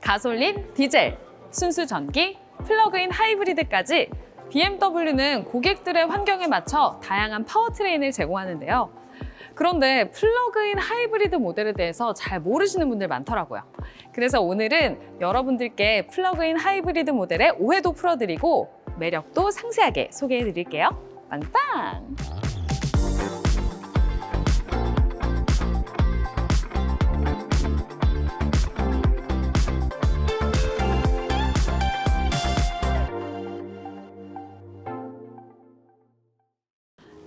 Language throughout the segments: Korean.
가솔린, 디젤, 순수 전기, 플러그인 하이브리드까지 BMW는 고객들의 환경에 맞춰 다양한 파워트레인을 제공하는데요. 그런데 플러그인 하이브리드 모델에 대해서 잘 모르시는 분들 많더라고요. 그래서 오늘은 여러분들께 플러그인 하이브리드 모델의 오해도 풀어드리고 매력도 상세하게 소개해 드릴게요. 빵빵!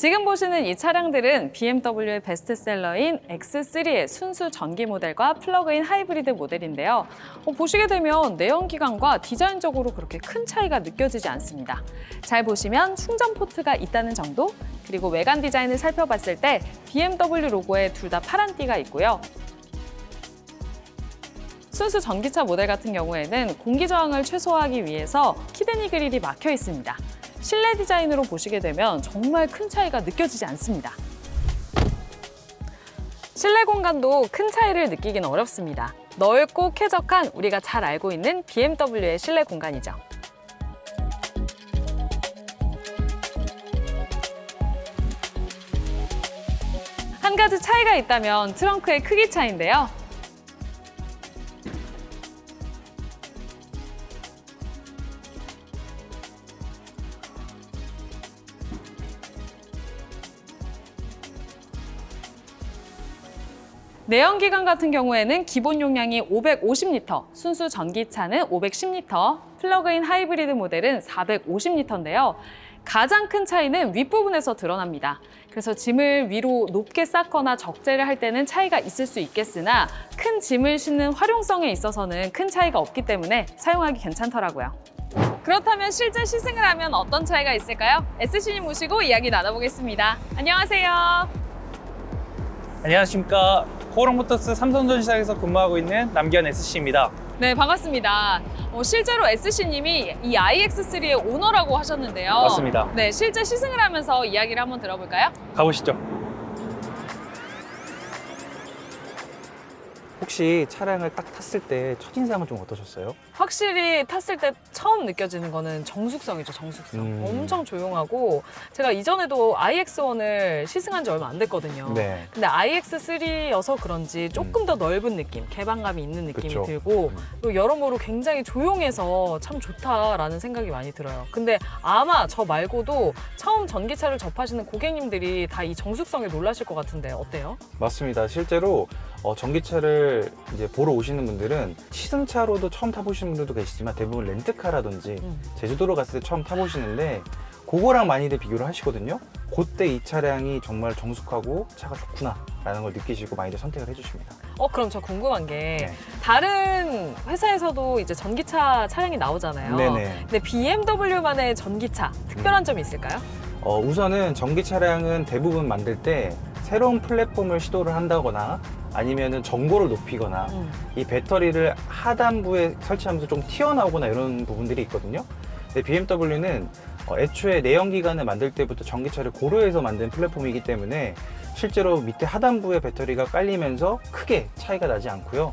지금 보시는 이 차량들은 BMW의 베스트셀러인 X3의 순수 전기 모델과 플러그인 하이브리드 모델인데요. 어, 보시게 되면 내연기관과 디자인적으로 그렇게 큰 차이가 느껴지지 않습니다. 잘 보시면 충전 포트가 있다는 정도, 그리고 외관 디자인을 살펴봤을 때 BMW 로고에 둘 다 파란 띠가 있고요. 순수 전기차 모델 같은 경우에는 공기 저항을 최소화하기 위해서 키드니 그릴이 막혀 있습니다. 실내 디자인으로 보시게 되면 정말 큰 차이가 느껴지지 않습니다. 실내 공간도 큰 차이를 느끼기는 어렵습니다. 넓고 쾌적한 우리가 잘 알고 있는 BMW의 실내 공간이죠. 한 가지 차이가 있다면 트렁크의 크기 차이인데요. 내연기관 같은 경우에는 기본 용량이 550리터, 순수 전기차는 510리터, 플러그인 하이브리드 모델은 450리터인데요. 가장 큰 차이는 윗부분에서 드러납니다. 그래서 짐을 위로 높게 쌓거나 적재를 할 때는 차이가 있을 수 있겠으나 큰 짐을 싣는 활용성에 있어서는 큰 차이가 없기 때문에 사용하기 괜찮더라고요. 그렇다면 실제 시승을 하면 어떤 차이가 있을까요? SC님 모시고 이야기 나눠보겠습니다. 안녕하세요. 안녕하십니까. 코오롱모터스 삼성전시장에서 근무하고 있는 남기현 SC입니다. 네, 반갑습니다. 어, 실제로 SC님이 이 iX3의 오너라고 하셨는데요. 맞습니다. 네, 실제 시승을 하면서 이야기를 한번 들어볼까요? 가보시죠. 혹시 차량을 딱 탔을 때 첫인상은 좀 어떠셨어요? 확실히 탔을 때 처음 느껴지는 거는 정숙성이죠, 정숙성. 음. 엄청 조용하고 제가 이전에도 iX1을 시승한 지 얼마 안 됐거든요. 네. 근데 iX3여서 그런지 조금 더 넓은 느낌, 개방감이 있는 느낌이 그쵸. 들고 음. 그리고 여러모로 굉장히 조용해서 참 좋다라는 생각이 많이 들어요. 근데 아마 저 말고도 처음 전기차를 접하시는 고객님들이 다 이 정숙성에 놀라실 것 같은데 어때요? 맞습니다. 실제로 어, 전기차를 이제 보러 오시는 분들은 시승차로도 처음 타보시는 분들도 계시지만 대부분 렌트카라든지 음. 제주도로 갔을 때 처음 타보시는데 그거랑 많이들 비교를 하시거든요. 그때 이 차량이 정말 정숙하고 차가 좋구나 라는 걸 느끼시고 많이들 선택을 해주십니다. 어 그럼 저 궁금한 게 네. 다른 회사에서도 이제 전기차 차량이 나오잖아요. 네네. 근데 BMW만의 전기차 특별한 점이 있을까요? 어, 우선은 전기 차량은 대부분 만들 때 새로운 플랫폼을 시도를 한다거나 아니면은 정보를 높이거나 음. 이 배터리를 하단부에 설치하면서 좀 튀어나오거나 이런 부분들이 있거든요. 근데 BMW는 어, 애초에 내연기관을 만들 때부터 전기차를 고려해서 만든 플랫폼이기 때문에 실제로 밑에 하단부에 배터리가 깔리면서 크게 차이가 나지 않고요.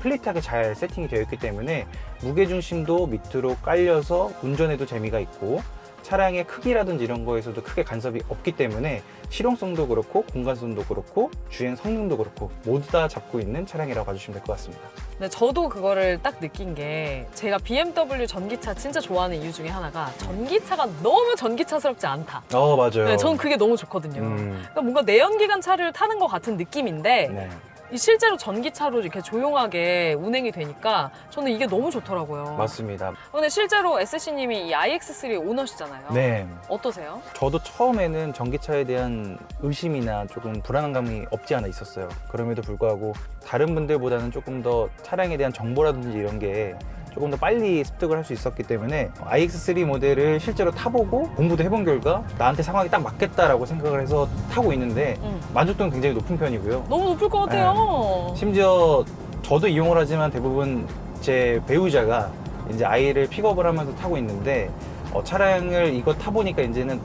플릿하게 잘 세팅이 되어 있기 때문에 무게중심도 밑으로 깔려서 운전에도 재미가 있고 차량의 크기라든지 이런 거에서도 크게 간섭이 없기 때문에 실용성도 그렇고 공간성도 그렇고 주행 성능도 그렇고 모두 다 잡고 있는 차량이라고 봐주시면 될 것 같습니다. 근데 저도 그거를 딱 느낀 게 제가 BMW 전기차 진짜 좋아하는 이유 중에 하나가 전기차가 너무 전기차스럽지 않다. 어 맞아요. 네, 저는 그게 너무 좋거든요. 음, 그러니까 뭔가 내연기관 차를 타는 것 같은 느낌인데 네. 이 실제로 전기차로 이렇게 조용하게 운행이 되니까 저는 이게 너무 좋더라고요. 맞습니다. 근데 실제로 SC님이 이 iX3 오너시잖아요. 네. 어떠세요? 저도 처음에는 전기차에 대한 의심이나 조금 불안한 감이 없지 않아 있었어요. 그럼에도 불구하고 다른 분들보다는 조금 더 차량에 대한 정보라든지 이런 게 조금 더 빨리 습득을 할 수 있었기 때문에 iX3 모델을 실제로 타보고 공부도 해본 결과 나한테 상황이 딱 맞겠다라고 생각을 해서 타고 있는데 음. 만족도는 굉장히 높은 편이고요. 너무 높을 것 같아요. 심지어 저도 이용을 하지만 대부분 제 배우자가 이제 아이를 픽업을 하면서 타고 있는데 어, 차량을 이거 타보니까 이제는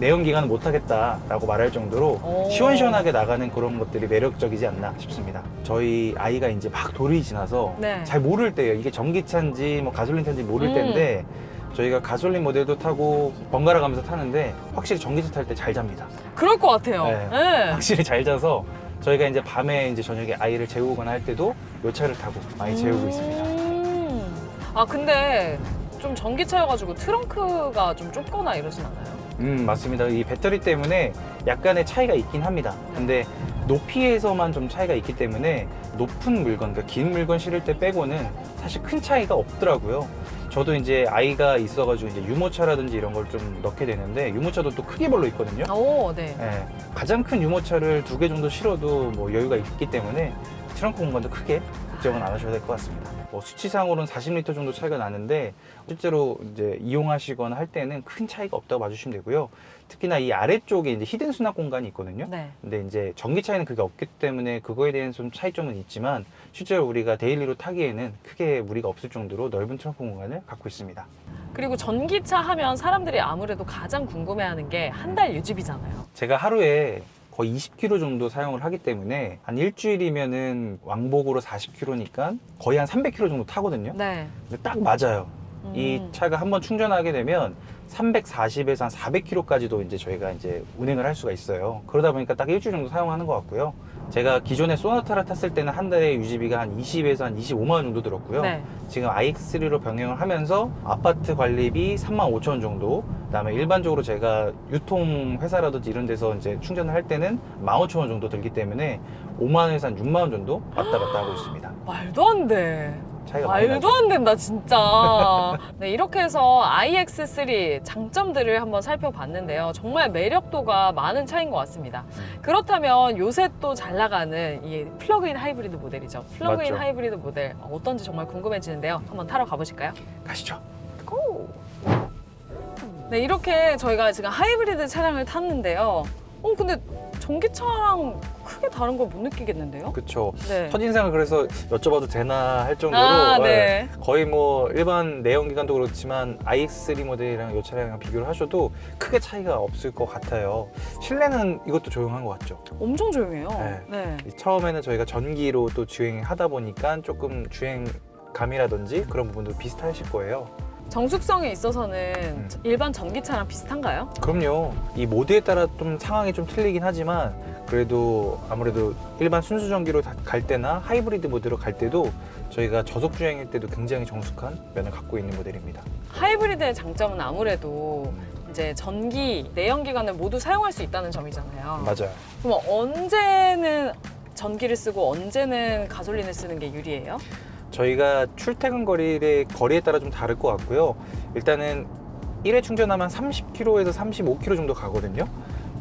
내연 기관은 못하겠다라고 말할 정도로 오. 시원시원하게 나가는 그런 것들이 매력적이지 않나 싶습니다. 저희 아이가 이제 막 돌이 지나서 네. 잘 모를 때예요. 이게 전기차인지 뭐 가솔린 차인지 모를 음. 때인데 저희가 가솔린 모델도 타고 번갈아 가면서 타는데 확실히 전기차 탈 때 잘 잡니다. 그럴 것 같아요. 네. 네. 확실히 잘 자서 저희가 이제 밤에 이제 저녁에 아이를 재우거나 할 때도 요 차를 타고 많이 재우고 있습니다. 음. 아 근데 좀 전기차여가지고 트렁크가 좀 좁거나 이러진 않아요? 음 맞습니다. 이 배터리 때문에 약간의 차이가 있긴 합니다. 근데 높이에서만 좀 차이가 있기 때문에 높은 물건, 그러니까 긴 물건 실을 때 빼고는 사실 큰 차이가 없더라고요. 저도 이제 아이가 있어가지고 이제 유모차라든지 이런 걸 좀 넣게 되는데 유모차도 또 크기별로 있거든요. 오, 네. 예, 가장 큰 유모차를 두 개 정도 실어도 뭐 여유가 있기 때문에 트렁크 공간도 크게 걱정은 안 하셔도 될 것 같습니다. 뭐 수치상으로는 40리터 정도 차이가 나는데 실제로 이제 이용하시거나 할 때는 큰 차이가 없다고 봐주시면 되고요. 특히나 이 아래쪽에 이제 히든 수납 공간이 있거든요. 네. 근데 이제 전기차에는 그게 없기 때문에 그거에 대한 좀 차이점은 있지만 실제로 우리가 데일리로 타기에는 크게 무리가 없을 정도로 넓은 트렁크 공간을 갖고 있습니다. 그리고 전기차 하면 사람들이 아무래도 가장 궁금해하는 게 한 달 유지비잖아요. 제가 하루에 거의 20km 정도 사용을 하기 때문에 한 일주일이면은 왕복으로 40km니까 거의 한 300km 정도 타거든요. 네. 근데 딱 맞아요. 이 음. 차가 한번 충전하게 되면 340에서 한 400km까지도 이제 저희가 이제 운행을 할 수가 있어요. 그러다 보니까 딱 일주일 정도 사용하는 것 같고요. 제가 기존에 소나타를 탔을 때는 한 달에 유지비가 한 20에서 한 25만 원 정도 들었고요. 네. 지금 iX3로 병행을 하면서 아파트 관리비 3만 5천 원 정도, 그다음에 일반적으로 제가 유통 회사라든지 이런 데서 이제 충전을 할 때는 1만 5천 원 정도 들기 때문에 5만 원에서 한 6만 원 정도 왔다 갔다 하고 있습니다. 말도 안 돼. 차이가 말도. 안 된다 진짜. 네 이렇게 해서 iX3 장점들을 한번 살펴봤는데요. 정말 매력도가 많은 차인 것 같습니다. 음. 그렇다면 요새 또 잘 나가는 이 플러그인 하이브리드 모델이죠. 플러그인 맞죠. 하이브리드 모델 어떤지 정말 궁금해지는데요. 한번 타러 가보실까요? 가시죠. 고! 네 이렇게 저희가 지금 하이브리드 차량을 탔는데요. 어 근데 전기차랑 크게 다른 걸 못 느끼겠는데요? 그쵸. 네. 첫인상을 그래서 여쭤봐도 되나 할 정도로 아, 예, 네. 거의 뭐 일반 내연기관도 그렇지만 iX3 모델이랑 이 차량이랑 비교를 하셔도 크게 차이가 없을 것 같아요. 실내는 이것도 조용한 것 같죠. 엄청 조용해요. 네. 네. 처음에는 저희가 전기로 또 주행하다 보니까 조금 주행 감이라든지 그런 부분도 비슷하실 거예요. 정숙성에 있어서는 음. 일반 전기차랑 비슷한가요? 그럼요. 이 모드에 따라 좀 상황이 좀 틀리긴 하지만 그래도 아무래도 일반 순수 전기로 다- 갈 때나 하이브리드 모드로 갈 때도 저희가 저속 주행일 때도 굉장히 정숙한 면을 갖고 있는 모델입니다. 하이브리드의 장점은 아무래도 이제 전기, 내연기관을 모두 사용할 수 있다는 점이잖아요. 맞아요. 그럼 언제는 전기를 쓰고 언제는 가솔린을 쓰는 게 유리해요? 저희가 출퇴근 거리의 거리에 따라 좀 다를 것 같고요. 일단은 1회 충전하면 30km에서 35km 정도 가거든요.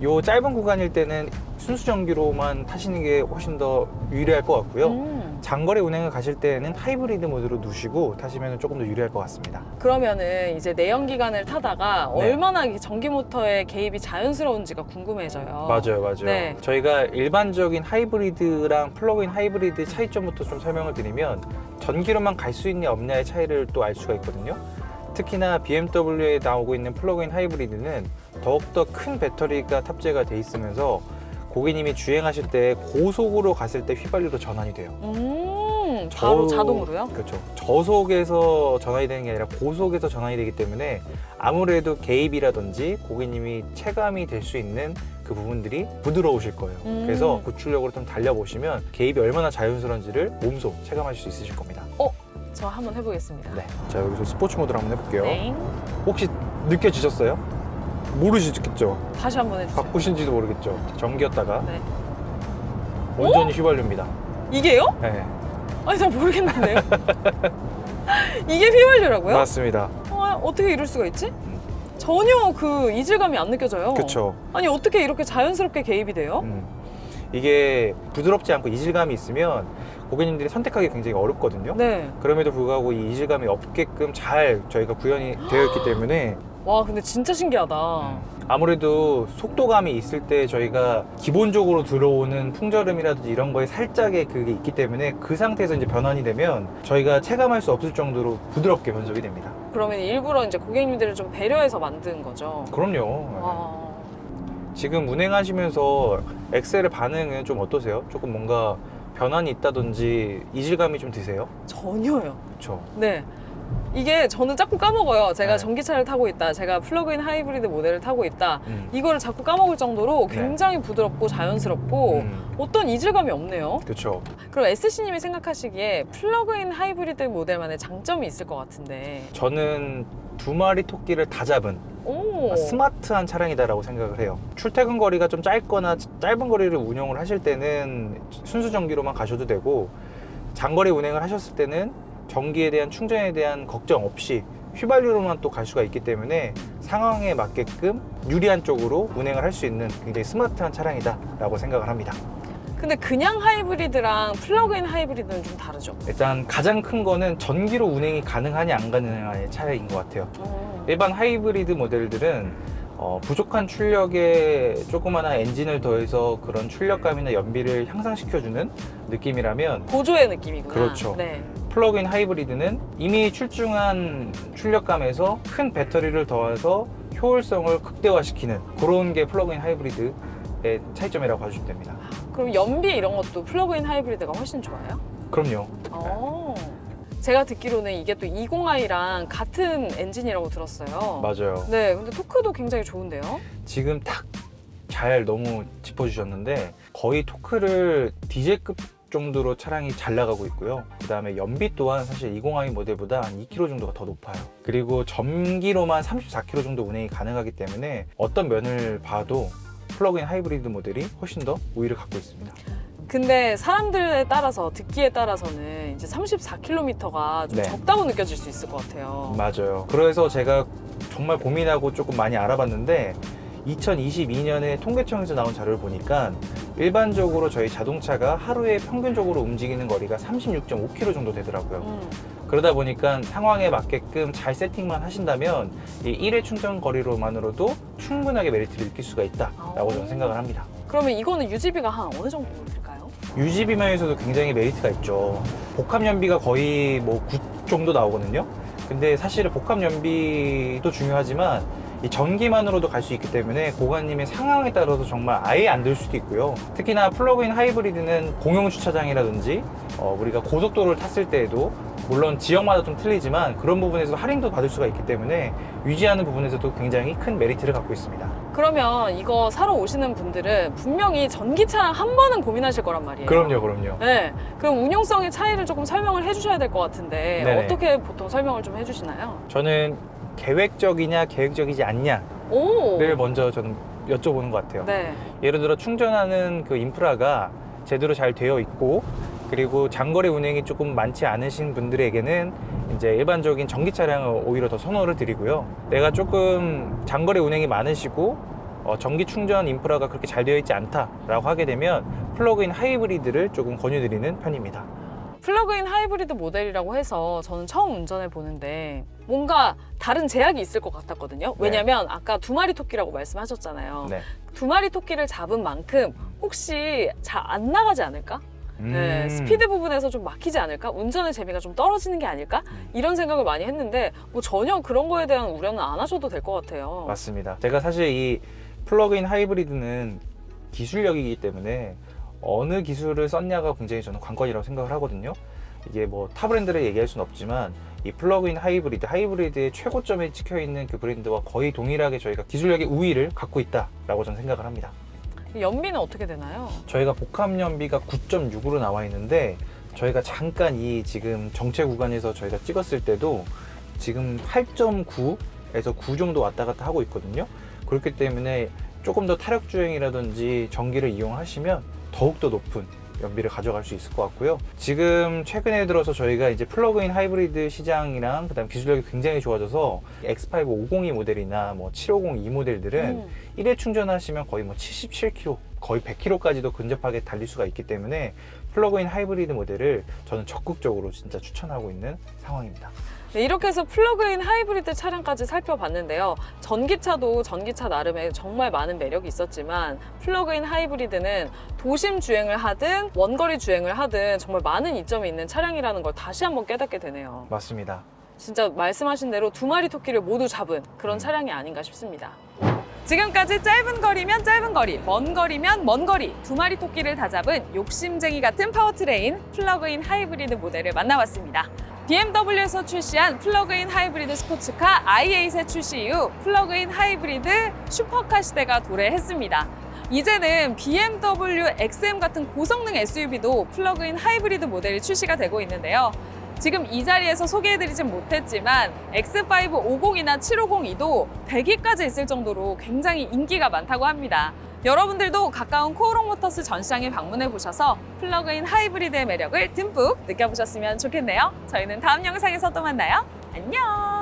요 짧은 구간일 때는 순수 전기로만 타시는 게 훨씬 더 유리할 것 같고요. 음. 장거리 운행을 가실 때는 하이브리드 모드로 누시고 타시면 조금 더 유리할 것 같습니다. 그러면은 이제 내연기관을 타다가 네. 얼마나 이 전기 모터의 개입이 자연스러운지가 궁금해져요. 맞아요, 맞아요. 네. 저희가 일반적인 하이브리드랑 플러그인 하이브리드 차이점부터 좀 설명을 드리면 전기로만 갈 수 있냐 없냐의 차이를 또 알 수가 있거든요. 특히나 BMW에 나오고 있는 플러그인 하이브리드는 더욱더 큰 배터리가 탑재가 돼 있으면서 고객님이 주행하실 때 고속으로 갔을 때 휘발유로 전환이 돼요. 음, 바로 저- 자동으로요? 그렇죠. 저속에서 전환이 되는 게 아니라 고속에서 전환이 되기 때문에 아무래도 개입이라든지 고객님이 체감이 될 수 있는 그 부분들이 부드러우실 거예요. 음. 그래서 구출력으로 좀 달려보시면 개입이 얼마나 자연스러운지를 몸소 체감하실 수 있으실 겁니다. 저 한번 해보겠습니다. 네. 자, 여기서 스포츠 모드로 한번 해볼게요. 네. 혹시 느껴지셨어요? 모르시겠죠? 다시 한번 해주세요. 바꾸신지도 모르겠죠? 전기였다가 네. 온전히 휘발유입니다. 이게요? 네. 아니 잘 모르겠는데요. 이게 휘발유라고요? 맞습니다. 어, 어떻게 이럴 수가 있지? 전혀 그 이질감이 안 느껴져요. 그렇죠. 아니 어떻게 이렇게 자연스럽게 개입이 돼요? 음. 이게 부드럽지 않고 이질감이 있으면 고객님들이 선택하기 굉장히 어렵거든요. 네. 그럼에도 불구하고 이 이질감이 없게끔 잘 저희가 구현이 되어 있기 때문에 와 근데 진짜 신기하다. 아무래도 속도감이 있을 때 저희가 기본적으로 들어오는 풍절음이라든지 이런 거에 살짝의 그게 있기 때문에 그 상태에서 이제 변환이 되면 저희가 체감할 수 없을 정도로 부드럽게 변속이 됩니다. 그러면 일부러 이제 고객님들을 좀 배려해서 만든 거죠. 그럼요. 와. 지금 운행하시면서 엑셀의 반응은 좀 어떠세요? 조금 뭔가 변환이 있다든지 이질감이 좀 드세요? 전혀요. 그렇죠. 네. 이게 저는 자꾸 까먹어요. 제가 네. 전기차를 타고 있다. 제가 플러그인 하이브리드 모델을 타고 있다. 음. 이거를 자꾸 까먹을 정도로 네. 굉장히 부드럽고 자연스럽고 음, 어떤 이질감이 없네요. 그렇죠. 그럼 SC님이 생각하시기에 플러그인 하이브리드 모델만의 장점이 있을 것 같은데. 저는 두 마리 토끼를 다 잡은 오. 스마트한 차량이다라고 생각을 해요. 출퇴근 거리가 좀 짧거나 짧은 거리를 운영을 하실 때는 순수 전기로만 가셔도 되고 장거리 운행을 하셨을 때는 전기에 대한 충전에 대한 걱정 없이 휘발유로만 또 갈 수가 있기 때문에 상황에 맞게끔 유리한 쪽으로 운행을 할 수 있는 굉장히 스마트한 차량이다 라고 생각을 합니다. 근데 그냥 하이브리드랑 플러그인 하이브리드는 좀 다르죠. 일단 가장 큰 거는 전기로 운행이 가능하냐 안 가능하냐의 차이인 것 같아요. 음. 일반 하이브리드 모델들은 어, 부족한 출력에 조그마한 엔진을 더해서 그런 출력감이나 연비를 향상시켜주는 느낌이라면 보조의 느낌이구나. 그렇죠. 네. 플러그인 하이브리드는 이미 출중한 출력감에서 큰 배터리를 더해서 효율성을 극대화시키는 그런 게 플러그인 하이브리드의 차이점이라고 봐주시면 됩니다. 그럼 연비 이런 것도 플러그인 하이브리드가 훨씬 좋아요? 그럼요. 어. 제가 듣기로는 이게 또 20i랑 같은 엔진이라고 들었어요. 맞아요. 네, 근데 토크도 굉장히 좋은데요. 지금 딱 잘 너무 짚어주셨는데 거의 토크를 디젤급 정도로 차량이 잘 나가고 있고요. 그 다음에 연비 또한 사실 20i 모델보다 한 2km 정도가 더 높아요. 그리고 전기로만 34km 정도 운행이 가능하기 때문에 어떤 면을 봐도 플러그인 하이브리드 모델이 훨씬 더 우위를 갖고 있습니다. 근데 사람들에 따라서 듣기에 따라서는 이제 34km가 좀 네. 적다고 느껴질 수 있을 것 같아요. 맞아요. 그래서 제가 정말 고민하고 조금 많이 알아봤는데 2022년에 통계청에서 나온 자료를 보니까 일반적으로 저희 자동차가 하루에 평균적으로 움직이는 거리가 36.5km 정도 되더라고요. 음. 그러다 보니까 상황에 맞게끔 잘 세팅만 하신다면 이 1회 충전 거리로만으로도 충분하게 메리트를 느낄 수가 있다라고 저는 생각을 합니다. 그러면 이거는 유지비가 한 어느 정도 될까요? 유지비 면에서도 굉장히 메리트가 있죠. 복합 연비가 거의 뭐 9 정도 나오거든요. 근데 사실은 복합 연비도 중요하지만 이 전기만으로도 갈 수 있기 때문에 고객님의 상황에 따라서 정말 아예 안될 수도 있고요. 특히나 플러그인 하이브리드는 공용 주차장이라든지 어, 우리가 고속도로를 탔을 때에도 물론 지역마다 좀 틀리지만 그런 부분에서 할인도 받을 수가 있기 때문에 유지하는 부분에서도 굉장히 큰 메리트를 갖고 있습니다. 그러면 이거 사러 오시는 분들은 분명히 전기차랑 한 번은 고민하실 거란 말이에요. 그럼요, 그럼요. 네. 그럼 운용성의 차이를 조금 설명을 해주셔야 될 것 같은데 네네. 어떻게 보통 설명을 좀 해주시나요? 저는 계획적이냐 계획적이지 않냐를 오. 먼저 저는 여쭤보는 것 같아요. 네. 예를 들어 충전하는 그 인프라가 제대로 잘 되어 있고 그리고 장거리 운행이 조금 많지 않으신 분들에게는 이제 일반적인 전기 차량을 오히려 더 선호를 드리고요. 내가 조금 장거리 운행이 많으시고 어, 전기 충전 인프라가 그렇게 잘 되어 있지 않다라고 하게 되면 플러그인 하이브리드를 조금 권유드리는 편입니다. 플러그인 하이브리드 모델이라고 해서 저는 처음 운전해 보는데 뭔가 다른 제약이 있을 것 같았거든요. 왜냐면 아까 두 마리 토끼라고 말씀하셨잖아요. 네. 두 마리 토끼를 잡은 만큼 혹시 잘 안 나가지 않을까? 네, 음. 스피드 부분에서 좀 막히지 않을까? 운전의 재미가 좀 떨어지는 게 아닐까? 음. 이런 생각을 많이 했는데 뭐 전혀 그런 거에 대한 우려는 안 하셔도 될 것 같아요. 맞습니다. 제가 사실 이 플러그인 하이브리드는 기술력이기 때문에 어느 기술을 썼냐가 굉장히 저는 관건이라고 생각을 하거든요. 이게 뭐 타 브랜드를 얘기할 수는 없지만 이 플러그인 하이브리드, 하이브리드의 최고점에 찍혀 있는 그 브랜드와 거의 동일하게 저희가 기술력의 우위를 갖고 있다라고 저는 생각을 합니다. 연비는 어떻게 되나요? 저희가 저희가 복합 연비가 9.6으로 나와 있는데 저희가 잠깐 이 지금 정체 구간에서 저희가 찍었을 때도 지금 8.9에서 9 정도 왔다 갔다 하고 있거든요. 그렇기 때문에 조금 더 타력 주행이라든지 전기를 이용하시면 더욱더 높은 연비를 가져갈 수 있을 것 같고요. 지금 최근에 들어서 저희가 이제 플러그인 하이브리드 시장이랑 그다음 기술력이 굉장히 좋아져서 X5 502 모델이나 뭐 750이 모델들은 음. 1회 충전하시면 거의 뭐 77km, 거의 100km까지도 근접하게 달릴 수가 있기 때문에 플러그인 하이브리드 모델을 저는 적극적으로 진짜 추천하고 있는 상황입니다. 네, 이렇게 해서 플러그인 하이브리드 차량까지 살펴봤는데요. 전기차도 전기차 나름의 정말 많은 매력이 있었지만 플러그인 하이브리드는 도심 주행을 하든 원거리 주행을 하든 정말 많은 이점이 있는 차량이라는 걸 다시 한번 깨닫게 되네요. 맞습니다. 진짜 말씀하신 대로 두 마리 토끼를 모두 잡은 그런 음. 차량이 아닌가 싶습니다. 지금까지 짧은 거리면 짧은 거리, 먼 거리면 먼 거리 두 마리 토끼를 다 잡은 욕심쟁이 같은 파워트레인 플러그인 하이브리드 모델을 만나봤습니다. BMW에서 출시한 플러그인 하이브리드 스포츠카 i8의 출시 이후 플러그인 하이브리드 슈퍼카 시대가 도래했습니다. 이제는 BMW XM 같은 고성능 SUV도 플러그인 하이브리드 모델이 출시가 되고 있는데요. 지금 이 자리에서 소개해드리진 못했지만 X5 50이나 750이도 100위까지 있을 정도로 굉장히 인기가 많다고 합니다. 여러분들도 가까운 코오롱 모터스 전시장에 방문해 보셔서 플러그인 하이브리드의 매력을 듬뿍 느껴보셨으면 좋겠네요. 저희는 다음 영상에서 또 만나요. 안녕!